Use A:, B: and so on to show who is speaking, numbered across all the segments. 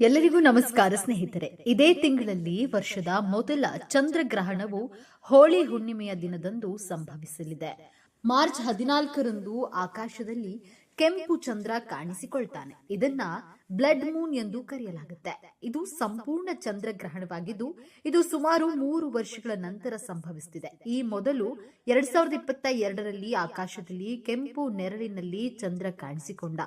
A: ಎಲ್ಲರಿಗೂ ನಮಸ್ಕಾರ ಸ್ನೇಹಿತರೆ. ಇದೇ ತಿಂಗಳಲ್ಲಿ ವರ್ಷದ ಮೊದಲ ಚಂದ್ರಗ್ರಹಣವು ಹೋಳಿ ಹುಣ್ಣಿಮೆಯ ದಿನದಂದು ಸಂಭವಿಸಲಿದೆ. ಮಾರ್ಚ್ ಹದಿನಾಲ್ಕರಂದು ಆಕಾಶದಲ್ಲಿ ಕೆಂಪು ಚಂದ್ರ ಕಾಣಿಸಿಕೊಳ್ತಾನೆ. ಇದನ್ನ ಬ್ಲಡ್ ಮೂನ್ ಎಂದು ಕರೆಯಲಾಗುತ್ತೆ. ಇದು ಸಂಪೂರ್ಣ ಚಂದ್ರಗ್ರಹಣವಾಗಿದ್ದು, ಇದು ಸುಮಾರು ಮೂರು ವರ್ಷಗಳ ನಂತರ ಸಂಭವಿಸುತ್ತಿದೆ ಈ ಮೊದಲು ಎರಡ್ ಸಾವಿರದ ಇಪ್ಪತ್ತ ಎರಡರಲ್ಲಿ ಆಕಾಶದಲ್ಲಿ ಕೆಂಪು ನೆರಳಿನಲ್ಲಿ ಚಂದ್ರ ಕಾಣಿಸಿಕೊಂಡ.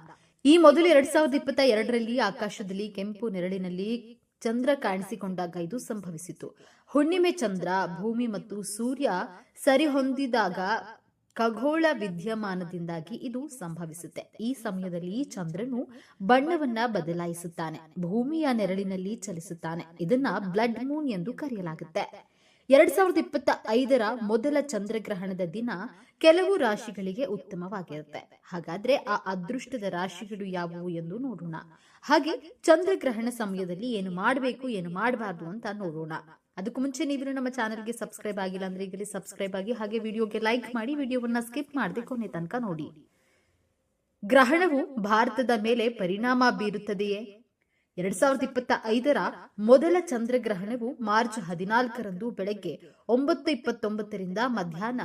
A: ಈ ಮೊದಲು ಎರಡ್ ಸಾವಿರದ ಇಪ್ಪತ್ತ ಎರಡರಲ್ಲಿ ಆಕಾಶದಲ್ಲಿ ಕೆಂಪು ನೆರಳಿನಲ್ಲಿ ಚಂದ್ರ ಕಾಣಿಸಿಕೊಂಡಾಗ ಇದು ಸಂಭವಿಸಿತು. ಹುಣ್ಣಿಮೆ ಚಂದ್ರ, ಭೂಮಿ ಮತ್ತು ಸೂರ್ಯ ಸರಿಹೊಂದಿದಾಗ ಖಗೋಳ ವಿದ್ಯಮಾನದಿಂದಾಗಿ ಇದು ಸಂಭವಿಸುತ್ತೆ. ಈ ಸಮಯದಲ್ಲಿ ಚಂದ್ರನು ಬಣ್ಣವನ್ನ ಬದಲಾಯಿಸುತ್ತಾನೆ. ಭೂಮಿಯ ನೆರಳಿನಲ್ಲಿ ಚಲಿಸುತ್ತಾನೆ. ಇದನ್ನ ಬ್ಲಡ್ ಮೂನ್ ಎಂದು ಕರೆಯಲಾಗುತ್ತೆ. ಎರಡ್ ಸಾವಿರದ ಇಪ್ಪತ್ತ ಐದರ ಮೊದಲ ಚಂದ್ರಗ್ರಹಣದ ದಿನ ಕೆಲವು ರಾಶಿಗಳಿಗೆ ಉತ್ತಮವಾಗಿರುತ್ತೆ. ಹಾಗಾದ್ರೆ ಆ ಅದೃಷ್ಟದ ರಾಶಿಗಳು ಯಾವುವು ಎಂದು ನೋಡೋಣ. ಹಾಗೆ ಚಂದ್ರಗ್ರಹಣ ಸಮಯದಲ್ಲಿ ಏನು ಮಾಡಬೇಕು, ಏನು ಮಾಡಬಾರ್ದು ಅಂತ ನೋಡೋಣ. ಅದಕ್ಕೂ ಮುಂಚೆ ನೀವು ನಮ್ಮ ಚಾನೆಲ್ಗೆ ಸಬ್ಸ್ಕ್ರೈಬ್ ಆಗಿಲ್ಲ ಅಂದ್ರೆ ಈಗಲೇ ಸಬ್ಸ್ಕ್ರೈಬ್ ಆಗಿ ಹಾಗೆ ವಿಡಿಯೋಗೆ ಲೈಕ್ ಮಾಡಿ, ವಿಡಿಯೋವನ್ನ ಸ್ಕಿಪ್ ಮಾಡದೆ ಕೊನೆ ತನಕ ನೋಡಿ. ಗ್ರಹಣವು ಭಾರತದ ಮೇಲೆ ಪರಿಣಾಮ ಬೀರುತ್ತದೆಯೇ? ಎರಡ್ ಸಾವಿರದ ಇಪ್ಪತ್ತ ಐದರ ಮೊದಲ ಚಂದ್ರಗ್ರಹಣವು ಮಾರ್ಚ್ ಹದಿನಾಲ್ಕರಂದು ಬೆಳಗ್ಗೆ ಒಂಬತ್ತು ಇಪ್ಪತ್ತೊಂಬತ್ತರಿಂದ ಮಧ್ಯಾಹ್ನ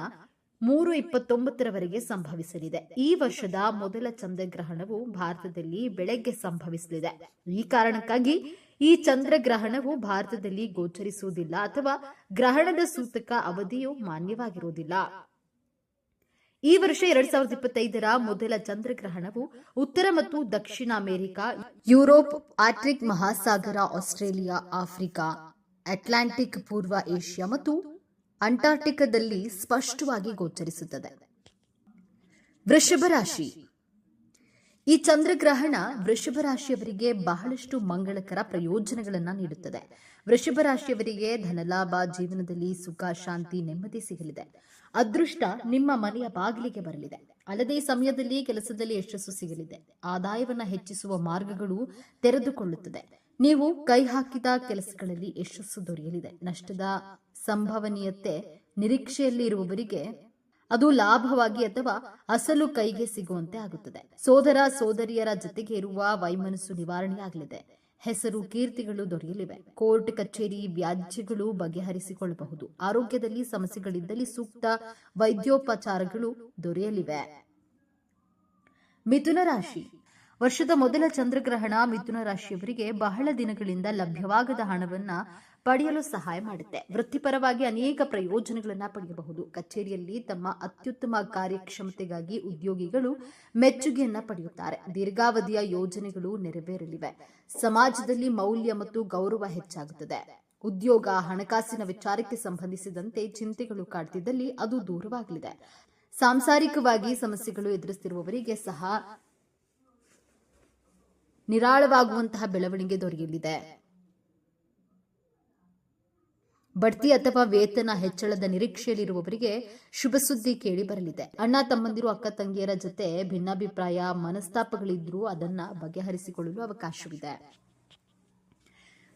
A: ಮೂರು ಇಪ್ಪತ್ತೊಂಬತ್ತರವರೆಗೆ ಸಂಭವಿಸಲಿದೆ. ಈ ವರ್ಷದ ಮೊದಲ ಚಂದ್ರಗ್ರಹಣವು ಭಾರತದಲ್ಲಿ ಬೆಳಗ್ಗೆ ಸಂಭವಿಸಲಿದೆ. ಈ ಕಾರಣಕ್ಕಾಗಿ ಈ ಚಂದ್ರಗ್ರಹಣವು ಭಾರತದಲ್ಲಿ ಗೋಚರಿಸುವುದಿಲ್ಲ ಅಥವಾ ಗ್ರಹಣದ ಸೂತಕ ಅವಧಿಯು ಮಾನ್ಯವಾಗಿರುವುದಿಲ್ಲ. ಈ ವರ್ಷ ಎರಡ್ ಸಾವಿರದ ಇಪ್ಪತ್ತೈದರ ಮೊದಲ ಚಂದ್ರಗ್ರಹಣವು ಉತ್ತರ ಮತ್ತು ದಕ್ಷಿಣ ಅಮೆರಿಕ, ಯುರೋಪ್ ಆರ್ಟಿಕ್ ಮಹಾಸಾಗರ, ಆಸ್ಟ್ರೇಲಿಯಾ, ಆಫ್ರಿಕಾ, ಅಟ್ಲಾಂಟಿಕ್ ಪೂರ್ವ ಏಷ್ಯಾ ಮತ್ತು ಅಂಟಾರ್ಟಿಕಾದಲ್ಲಿ ಸ್ಪಷ್ಟವಾಗಿ ಗೋಚರಿಸುತ್ತದೆ. ವೃಷಭ ರಾಶಿ ಈ ಚಂದ್ರಗ್ರಹಣ ವೃಷಭ ರಾಶಿಯವರಿಗೆ ಬಹಳಷ್ಟು ಮಂಗಳಕರ ಪ್ರಯೋಜನಗಳನ್ನು ನೀಡುತ್ತದೆ. ವೃಷಭ ರಾಶಿಯವರಿಗೆ ಧನಲಾಭ ಜೀವನದಲ್ಲಿ ಸುಖ, ಶಾಂತಿ, ನೆಮ್ಮದಿ ಸಿಗಲಿದೆ. ಅದೃಷ್ಟ ನಿಮ್ಮ ಮನೆಯ ಬಾಗಿಲಿಗೆ ಬರಲಿದೆ. ಅಲ್ಲದೆ ಸಮಯದಲ್ಲಿ ಕೆಲಸದಲ್ಲಿ ಯಶಸ್ಸು ಸಿಗಲಿದೆ. ಆದಾಯವನ್ನು ಹೆಚ್ಚಿಸುವ ಮಾರ್ಗಗಳು ತೆರೆದುಕೊಳ್ಳುತ್ತದೆ. ನೀವು ಕೈ ಹಾಕಿದ ಕೆಲಸಗಳಲ್ಲಿ ಯಶಸ್ಸು ದೊರೆಯಲಿದೆ. ನಷ್ಟದ ಸಂಭವನೀಯತೆ ನಿರೀಕ್ಷೆಯಲ್ಲಿ ಇರುವವರಿಗೆ ಅದು ಲಾಭವಾಗಿ ಅಥವಾ ಅಸಲು ಕೈಗೆ ಸಿಗುವಂತೆ ಆಗುತ್ತದೆ. ಸೋದರ ಸೋದರಿಯರ ಜೊತೆಗೆ ಇರುವ ವೈಮನಸ್ಸು ನಿವಾರಣೆಯಾಗಲಿದೆ. ಹೆಸರು, ಕೀರ್ತಿಗಳು ದೊರೆಯಲಿವೆ. ಕೋರ್ಟ್, ಕಚೇರಿ, ವ್ಯಾಜ್ಯಗಳು ಬಗೆಹರಿಸಿಕೊಳ್ಳಬಹುದು. ಆರೋಗ್ಯದಲ್ಲಿ ಸಮಸ್ಯೆಗಳಿದ್ದಲ್ಲಿ ಸೂಕ್ತ ವೈದ್ಯೋಪಚಾರಗಳು ದೊರೆಯಲಿವೆ. ಮಿಥುನ ರಾಶಿ. ವರ್ಷದ ಮೊದಲ ಚಂದ್ರಗ್ರಹಣ ಮಿಥುನ ರಾಶಿಯವರಿಗೆ ಬಹಳ ದಿನಗಳಿಂದ ಲಭ್ಯವಾಗದ ಹಣವನ್ನ ಪಡೆಯಲು ಸಹಾಯ ಮಾಡುತ್ತೆ. ವೃತ್ತಿಪರವಾಗಿ ಅನೇಕ ಪ್ರಯೋಜನಗಳನ್ನು ಪಡೆಯಬಹುದು. ಕಚೇರಿಯಲ್ಲಿ ತಮ್ಮ ಅತ್ಯುತ್ತಮ ಕಾರ್ಯಕ್ಷಮತೆಗಾಗಿ ಉದ್ಯೋಗಿಗಳು ಮೆಚ್ಚುಗೆಯನ್ನ ಪಡೆಯುತ್ತಾರೆ. ದೀರ್ಘಾವಧಿಯ ಯೋಜನೆಗಳು ನೆರವೇರಲಿವೆ. ಸಮಾಜದಲ್ಲಿ ಮೌಲ್ಯ ಮತ್ತು ಗೌರವ ಹೆಚ್ಚಾಗುತ್ತದೆ. ಉದ್ಯೋಗ, ಹಣಕಾಸಿನ ವಿಚಾರಕ್ಕೆ ಸಂಬಂಧಿಸಿದಂತೆ ಚಿಂತೆಗಳು ಕಾಡ್ತಿದ್ದಲ್ಲಿ ಅದು ದೂರವಾಗಲಿದೆ. ಸಾಂಸಾರಿಕವಾಗಿ ಸಮಸ್ಯೆಗಳು ಎದುರಿಸುತ್ತಿರುವವರಿಗೆ ಸಹ ನಿರಾಳವಾಗುವಂತಹ ಬೆಳವಣಿಗೆ ದೊರೆಯಲಿದೆ. ಬಡ್ತಿ ಅಥವಾ ವೇತನ ಹೆಚ್ಚಳದ ನಿರೀಕ್ಷೆಯಲ್ಲಿರುವವರಿಗೆ ಶುಭ ಸುದ್ದಿ ಕೇಳಿ ಬರಲಿದೆ. ಅಣ್ಣ ತಮ್ಮಂದಿರು, ಅಕ್ಕ ತಂಗಿಯರ ಜೊತೆ ಭಿನ್ನಾಭಿಪ್ರಾಯ, ಮನಸ್ತಾಪಗಳಿದ್ರೂ ಅದನ್ನ ಬಗೆಹರಿಸಿಕೊಳ್ಳಲು ಅವಕಾಶವಿದೆ.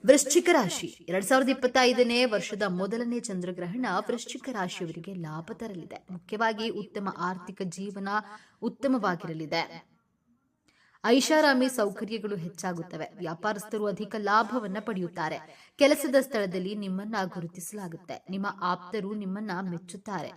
A: ವೃಶ್ಚಿಕ ರಾಶಿ. ಎರಡ್ ಸಾವಿರದ ಇಪ್ಪತ್ತೈದನೇ ವರ್ಷದ ಮೊದಲನೇ ಚಂದ್ರಗ್ರಹಣ ವೃಶ್ಚಿಕ ರಾಶಿಯವರಿಗೆ ಲಾಭ ತರಲಿದೆ. ಮುಖ್ಯವಾಗಿ ಉತ್ತಮ ಆರ್ಥಿಕ ಜೀವನ ಉತ್ತಮವಾಗಿರಲಿದೆ. ಐಷಾರಾಮಿ ಸೌಕರ್ಯಗಳು ಹೆಚ್ಚಾಗುತ್ತವೆ. ವ್ಯಾಪಾರಸ್ಥರು ಅಧಿಕ ಲಾಭವನ್ನ ಪಡೆಯುತ್ತಾರೆ. ಕೆಲಸದ ಸ್ಥಳದಲ್ಲಿ ನಿಮ್ಮನ್ನ ಗುರುತಿಸಲಾಗುತ್ತೆ. ನಿಮ್ಮ ಆಪ್ತರು ನಿಮ್ಮನ್ನ ಮೆಚ್ಚುತ್ತಾರೆ.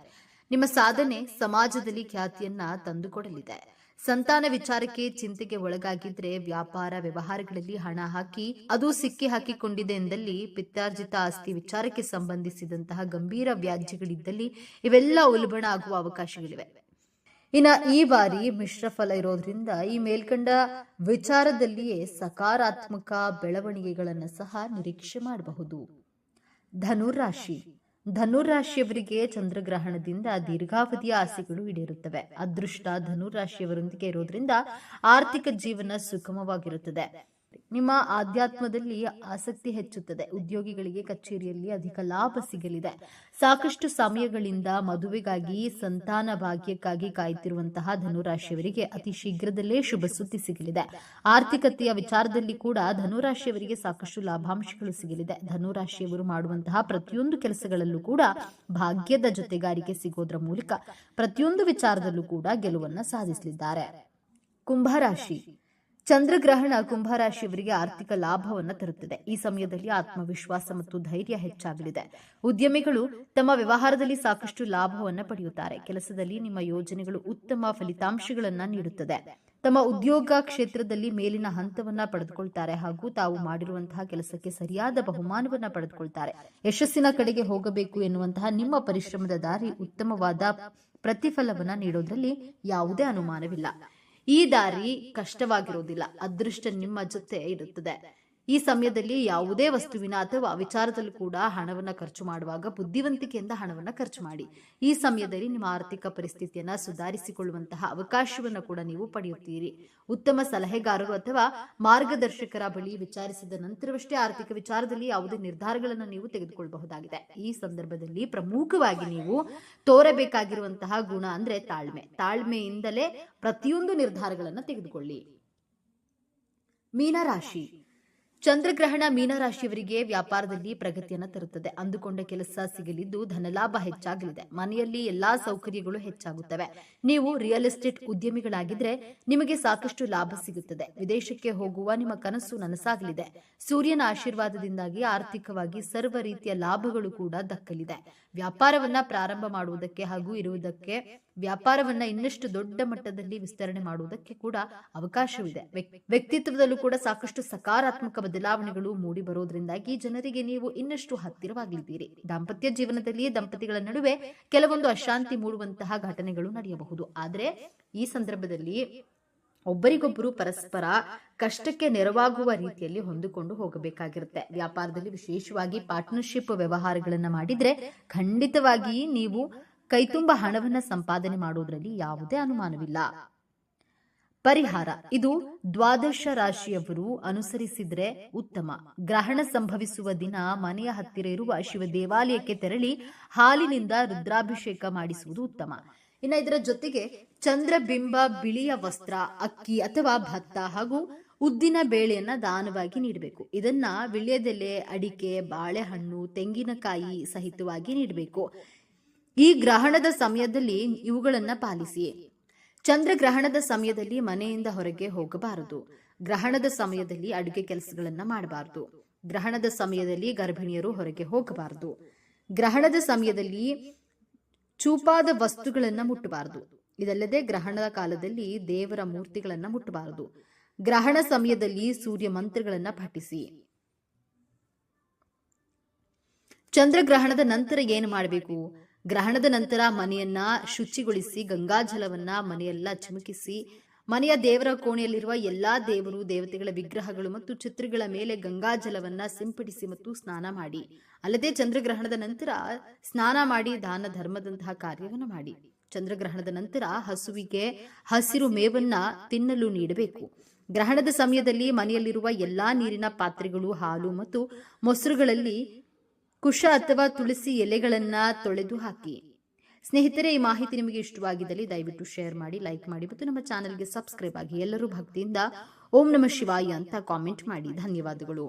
A: ನಿಮ್ಮ ಸಾಧನೆ ಸಮಾಜದಲ್ಲಿ ಖ್ಯಾತಿಯನ್ನ ತಂದುಕೊಡಲಿದೆ. ಸಂತಾನ ವಿಚಾರಕ್ಕೆ ಚಿಂತೆಗೆ ಒಳಗಾಗಿದ್ರೆ ವ್ಯಾಪಾರ ವ್ಯವಹಾರಗಳಲ್ಲಿ ಹಣ ಹಾಕಿ, ಅದು ಸಿಕ್ಕಿ ಹಾಕಿಕೊಂಡಿದೆ ಎಂದಲ್ಲಿ ಪಿತ್ತಾರ್ಜಿತ ಆಸ್ತಿ ವಿಚಾರಕ್ಕೆ ಸಂಬಂಧಿಸಿದಂತಹ ಗಂಭೀರ ವ್ಯಾಜ್ಯಗಳಿದ್ದಲ್ಲಿ ಇವೆಲ್ಲ ಉಲ್ಬಣ ಆಗುವ ಅವಕಾಶಗಳಿವೆ. ಇನ್ನ ಈ ಬಾರಿ ಮಿಶ್ರ ಫಲ ಇರೋದ್ರಿಂದ ಈ ಮೇಲ್ಕಂಡ ವಿಚಾರದಲ್ಲಿಯೇ ಸಕಾರಾತ್ಮಕ ಬೆಳವಣಿಗೆಗಳನ್ನು ಸಹ ನಿರೀಕ್ಷೆ ಮಾಡಬಹುದು. ಧನುರಾಶಿ ಧನುರಾಶಿಯವರಿಗೆ ಚಂದ್ರಗ್ರಹಣದಿಂದ ದೀರ್ಘಾವಧಿಯ ಆಸೆಗಳು ಈಡೇರುತ್ತವೆ. ಅದೃಷ್ಟ ಧನುರಾಶಿಯವರೊಂದಿಗೆ ಇರೋದ್ರಿಂದ ಆರ್ಥಿಕ ಜೀವನ ಸುಗಮವಾಗಿರುತ್ತದೆ. ನಿಮ್ಮ ಆಧ್ಯಾತ್ಮದಲ್ಲಿ ಆಸಕ್ತಿ ಹೆಚ್ಚುತ್ತದೆ. ಉದ್ಯೋಗಿಗಳಿಗೆ ಕಚೇರಿಯಲ್ಲಿ ಅಧಿಕ ಲಾಭ ಸಿಗಲಿದೆ. ಸಾಕಷ್ಟು ಸಮಯಗಳಿಂದ ಮದುವೆಗಾಗಿ ಸಂತಾನ ಭಾಗ್ಯಕ್ಕಾಗಿ ಕಾಯುತ್ತಿರುವಂತಹ ಧನುರಾಶಿಯವರಿಗೆ ಅತಿ ಶೀಘ್ರದಲ್ಲೇ ಶುಭ ಸುದ್ದಿ ಸಿಗಲಿದೆ. ಆರ್ಥಿಕತೆಯ ವಿಚಾರದಲ್ಲಿ ಕೂಡ ಧನುರಾಶಿಯವರಿಗೆ ಸಾಕಷ್ಟು ಲಾಭಾಂಶಗಳು ಸಿಗಲಿದೆ. ಧನುರಾಶಿಯವರು ಮಾಡುವಂತಹ ಪ್ರತಿಯೊಂದು ಕೆಲಸಗಳಲ್ಲೂ ಕೂಡ ಭಾಗ್ಯದ ಜೊತೆಗಾರಿಕೆ ಸಿಗೋದ್ರ ಮೂಲಕ ಪ್ರತಿಯೊಂದು ವಿಚಾರದಲ್ಲೂ ಕೂಡ ಗೆಲುವನ್ನ ಸಾಧಿಸಲಿದ್ದಾರೆ. ಕುಂಭರಾಶಿ ಚಂದ್ರಗ್ರಹಣ ಕುಂಭರಾಶಿಯವರಿಗೆ ಆರ್ಥಿಕ ಲಾಭವನ್ನು ತರುತ್ತದೆ. ಈ ಸಮಯದಲ್ಲಿ ಆತ್ಮವಿಶ್ವಾಸ ಮತ್ತು ಧೈರ್ಯ ಹೆಚ್ಚಾಗಲಿದೆ. ಉದ್ಯಮಿಗಳು ತಮ್ಮ ವ್ಯವಹಾರದಲ್ಲಿ ಸಾಕಷ್ಟು ಲಾಭವನ್ನು ಪಡೆಯುತ್ತಾರೆ. ಕೆಲಸದಲ್ಲಿ ನಿಮ್ಮ ಯೋಜನೆಗಳು ಉತ್ತಮ ಫಲಿತಾಂಶಗಳನ್ನು ನೀಡುತ್ತದೆ. ತಮ್ಮ ಉದ್ಯೋಗ ಕ್ಷೇತ್ರದಲ್ಲಿ ಮೇಲಿನ ಹಂತವನ್ನ ಪಡೆದುಕೊಳ್ತಾರೆ ಹಾಗೂ ತಾವು ಮಾಡಿರುವಂತಹ ಕೆಲಸಕ್ಕೆ ಸರಿಯಾದ ಬಹುಮಾನವನ್ನ ಪಡೆದುಕೊಳ್ತಾರೆ. ಯಶಸ್ಸಿನ ಕಡೆಗೆ ಹೋಗಬೇಕು ಎನ್ನುವಂತಹ ನಿಮ್ಮ ಪರಿಶ್ರಮದ ದಾರಿ ಉತ್ತಮವಾದ ಪ್ರತಿಫಲವನ್ನ ನೀಡೋದ್ರಲ್ಲಿ ಯಾವುದೇ ಅನುಮಾನವಿಲ್ಲ. ಈ ದಾರಿ ಕಷ್ಟವಾಗಿರುವುದಿಲ್ಲ ಅದೃಷ್ಟ ನಿಮ್ಮ ಜೊತೆ ಇರುತ್ತದೆ. ಈ ಸಮಯದಲ್ಲಿ ಯಾವುದೇ ವಸ್ತುವಿನ ಅಥವಾ ವಿಚಾರದಲ್ಲೂ ಕೂಡ ಹಣವನ್ನು ಖರ್ಚು ಮಾಡುವಾಗ ಬುದ್ಧಿವಂತಿಕೆಯಿಂದ ಹಣವನ್ನು ಖರ್ಚು ಮಾಡಿ. ಈ ಸಮಯದಲ್ಲಿ ನಿಮ್ಮ ಆರ್ಥಿಕ ಪರಿಸ್ಥಿತಿಯನ್ನು ಸುಧಾರಿಸಿಕೊಳ್ಳುವಂತಹ ಅವಕಾಶವನ್ನ ಕೂಡ ನೀವು ಪಡೆಯುತ್ತೀರಿ. ಉತ್ತಮ ಸಲಹೆಗಾರರು ಅಥವಾ ಮಾರ್ಗದರ್ಶಕರ ಬಳಿ ವಿಚಾರಿಸಿದ ನಂತರವಷ್ಟೇ ಆರ್ಥಿಕ ವಿಚಾರದಲ್ಲಿ ಯಾವುದೇ ನಿರ್ಧಾರಗಳನ್ನು ನೀವು ತೆಗೆದುಕೊಳ್ಳಬಹುದಾಗಿದೆ. ಈ ಸಂದರ್ಭದಲ್ಲಿ ಪ್ರಮುಖವಾಗಿ ನೀವು ತೋರಬೇಕಾಗಿರುವಂತಹ ಗುಣ ಅಂದ್ರೆ ತಾಳ್ಮೆ. ತಾಳ್ಮೆಯಿಂದಲೇ ಪ್ರತಿಯೊಂದು ನಿರ್ಧಾರಗಳನ್ನು ತೆಗೆದುಕೊಳ್ಳಿ. ಮೀನರಾಶಿ. ಚಂದ್ರಗ್ರಹಣ ಮೀನರಾಶಿಯವರಿಗೆ ವ್ಯಾಪಾರದಲ್ಲಿ ಪ್ರಗತಿಯನ್ನು ತರುತ್ತದೆ. ಅಂದುಕೊಂಡ ಕೆಲಸ ಸಿಗಲಿದ್ದು ಧನಲಾಭ ಹೆಚ್ಚಾಗಲಿದೆ. ಮನೆಯಲ್ಲಿ ಎಲ್ಲಾ ಸೌಕರ್ಯಗಳು ಹೆಚ್ಚಾಗುತ್ತವೆ. ನೀವು ರಿಯಲ್ ಎಸ್ಟೇಟ್ ಉದ್ಯಮಿಗಳಾಗಿದ್ರೆ ನಿಮಗೆ ಸಾಕಷ್ಟು ಲಾಭ ಸಿಗುತ್ತದೆ. ವಿದೇಶಕ್ಕೆ ಹೋಗುವ ನಿಮ್ಮ ಕನಸು ನನಸಾಗಲಿದೆ. ಸೂರ್ಯನ ಆಶೀರ್ವಾದದಿಂದಾಗಿ ಆರ್ಥಿಕವಾಗಿ ಸರ್ವ ರೀತಿಯ ಲಾಭಗಳು ಕೂಡ ದಕ್ಕಲಿದೆ. ವ್ಯಾಪಾರವನ್ನ ಪ್ರಾರಂಭ ಮಾಡುವುದಕ್ಕೆ ಹಾಗೂ ಇರುವುದಕ್ಕೆ, ವ್ಯಾಪಾರವನ್ನ ಇನ್ನಷ್ಟು ದೊಡ್ಡ ಮಟ್ಟದಲ್ಲಿ ವಿಸ್ತರಣೆ ಮಾಡುವುದಕ್ಕೆ ಕೂಡ ಅವಕಾಶವಿದೆ. ವ್ಯಕ್ತಿತ್ವದಲ್ಲೂ ಕೂಡ ಸಾಕಷ್ಟು ಸಕಾರಾತ್ಮಕ ಬದಲಾವಣೆಗಳು ಮೂಡಿ ಬರೋದ್ರಿಂದಾಗಿ ಜನರಿಗೆ ನೀವು ಇನ್ನಷ್ಟು ಹತ್ತಿರವಾಗಲಿದ್ದೀರಿ. ದಾಂಪತ್ಯ ಜೀವನದಲ್ಲಿ ದಂಪತಿಗಳ ನಡುವೆ ಕೆಲವೊಂದು ಅಶಾಂತಿ ಮೂಡುವಂತಹ ಘಟನೆಗಳು ನಡೆಯಬಹುದು. ಆದರೆ ಈ ಸಂದರ್ಭದಲ್ಲಿ ಒಬ್ಬರಿಗೊಬ್ಬರು ಪರಸ್ಪರ ಕಷ್ಟಕ್ಕೆ ನೆರವಾಗುವ ರೀತಿಯಲ್ಲಿ ಹೊಂದಿಕೊಂಡು ಹೋಗಬೇಕಾಗಿರುತ್ತೆ. ವ್ಯಾಪಾರದಲ್ಲಿ ವಿಶೇಷವಾಗಿ ಪಾರ್ಟ್ನರ್ಶಿಪ್ ವ್ಯವಹಾರಗಳನ್ನ ಮಾಡಿದ್ರೆ ಖಂಡಿತವಾಗಿ ನೀವು ಕೈತುಂಬ ಹಣವನ್ನ ಸಂಪಾದನೆ ಮಾಡುವುದರಲ್ಲಿ ಯಾವುದೇ ಅನುಮಾನವಿಲ್ಲ. ಪರಿಹಾರ. ಇದು ದ್ವಾದಶ ರಾಶಿಯವರು ಅನುಸರಿಸಿದ್ರೆ ಉತ್ತಮ. ಗ್ರಹಣ ಸಂಭವಿಸುವ ದಿನ ಮನೆಯ ಹತ್ತಿರ ಇರುವ ಶಿವ ದೇವಾಲಯಕ್ಕೆ ತೆರಳಿ ಹಾಲಿನಿಂದ ರುದ್ರಾಭಿಷೇಕ ಮಾಡಿಸುವುದು ಉತ್ತಮ. ಇನ್ನು ಇದರ ಜೊತೆಗೆ ಚಂದ್ರಬಿಂಬ ಬಿಳಿಯ ವಸ್ತ್ರ, ಅಕ್ಕಿ ಅಥವಾ ಭತ್ತ ಹಾಗೂ ಉದ್ದಿನ ಬೇಳೆಯನ್ನ ದಾನವಾಗಿ ನೀಡಬೇಕು. ಇದನ್ನ ವಿಳ್ಯದೆಲೆ, ಅಡಿಕೆ, ಬಾಳೆಹಣ್ಣು, ತೆಂಗಿನಕಾಯಿ ಸಹಿತವಾಗಿ ನೀಡಬೇಕು. ಈ ಗ್ರಹಣದ ಸಮಯದಲ್ಲಿ ಇವುಗಳನ್ನ ಪಾಲಿಸಿ. ಚಂದ್ರಗ್ರಹಣದ ಸಮಯದಲ್ಲಿ ಮನೆಯಿಂದ ಹೊರಗೆ ಹೋಗಬಾರದು. ಗ್ರಹಣದ ಸಮಯದಲ್ಲಿ ಅಡುಗೆ ಕೆಲಸಗಳನ್ನ ಮಾಡಬಾರದು. ಗ್ರಹಣದ ಸಮಯದಲ್ಲಿ ಗರ್ಭಿಣಿಯರು ಹೊರಗೆ ಹೋಗಬಾರದು. ಗ್ರಹಣದ ಸಮಯದಲ್ಲಿ ಚೂಪಾದ ವಸ್ತುಗಳನ್ನ ಮುಟ್ಟಬಾರದು. ಇದಲ್ಲದೆ ಗ್ರಹಣದ ಕಾಲದಲ್ಲಿ ದೇವರ ಮೂರ್ತಿಗಳನ್ನ ಮುಟ್ಟಬಾರದು. ಗ್ರಹಣ ಸಮಯದಲ್ಲಿ ಸೂರ್ಯ ಮಂತ್ರಗಳನ್ನ ಪಠಿಸಿ. ಚಂದ್ರಗ್ರಹಣದ ನಂತರ ಏನು ಮಾಡಬೇಕು? ಗ್ರಹಣದ ನಂತರ ಮನೆಯನ್ನ ಶುಚಿಗೊಳಿಸಿ ಗಂಗಾಜಲವನ್ನ ಮನೆಯೆಲ್ಲ ಚಿಮುಕಿಸಿ ಮನೆಯ ದೇವರ ಕೋಣೆಯಲ್ಲಿರುವ ಎಲ್ಲಾ ದೇವರು, ದೇವತೆಗಳ ವಿಗ್ರಹಗಳು ಮತ್ತು ಚಿತ್ರಗಳ ಮೇಲೆ ಗಂಗಾಜಲವನ್ನ ಸಿಂಪಡಿಸಿ ಮತ್ತು ಸ್ನಾನ ಮಾಡಿ. ಅಲ್ಲದೆ ಚಂದ್ರಗ್ರಹಣದ ನಂತರ ಸ್ನಾನ ಮಾಡಿ, ದಾನ ಧರ್ಮದಂತಹ ಕಾರ್ಯವನ್ನು ಮಾಡಿ. ಚಂದ್ರಗ್ರಹಣದ ನಂತರ ಹಸುವಿಗೆ ಹಸಿರು ಮೇವನ್ನ ತಿನ್ನಲು ನೀಡಬೇಕು. ಗ್ರಹಣದ ಸಮಯದಲ್ಲಿ ಮನೆಯಲ್ಲಿರುವ ಎಲ್ಲಾ ನೀರಿನ ಪಾತ್ರೆಗಳು, ಹಾಲು ಮತ್ತು ಮೊಸರುಗಳಲ್ಲಿ ಕುಶ ಅಥವಾ ತುಳಸಿ ಎಲೆಗಳನ್ನ ತೊಳೆದು ಹಾಕಿ. ಸ್ನೇಹಿತರೆ, ಈ ಮಾಹಿತಿ ನಿಮಗೆ ಇಷ್ಟವಾಗಿದ್ದಲ್ಲಿ ದಯವಿಟ್ಟು ಶೇರ್ ಮಾಡಿ, ಲೈಕ್ ಮಾಡಿ ಮತ್ತು ನಮ್ಮ ಚಾನೆಲ್ಗೆ ಸಬ್ಸ್ಕ್ರೈಬ್ ಆಗಿ ಎಲ್ಲರೂ ಭಕ್ತಿಯಿಂದ ಓಂ ನಮ ಶಿವಾಯ ಅಂತ ಕಾಮೆಂಟ್ ಮಾಡಿ. ಧನ್ಯವಾದಗಳು.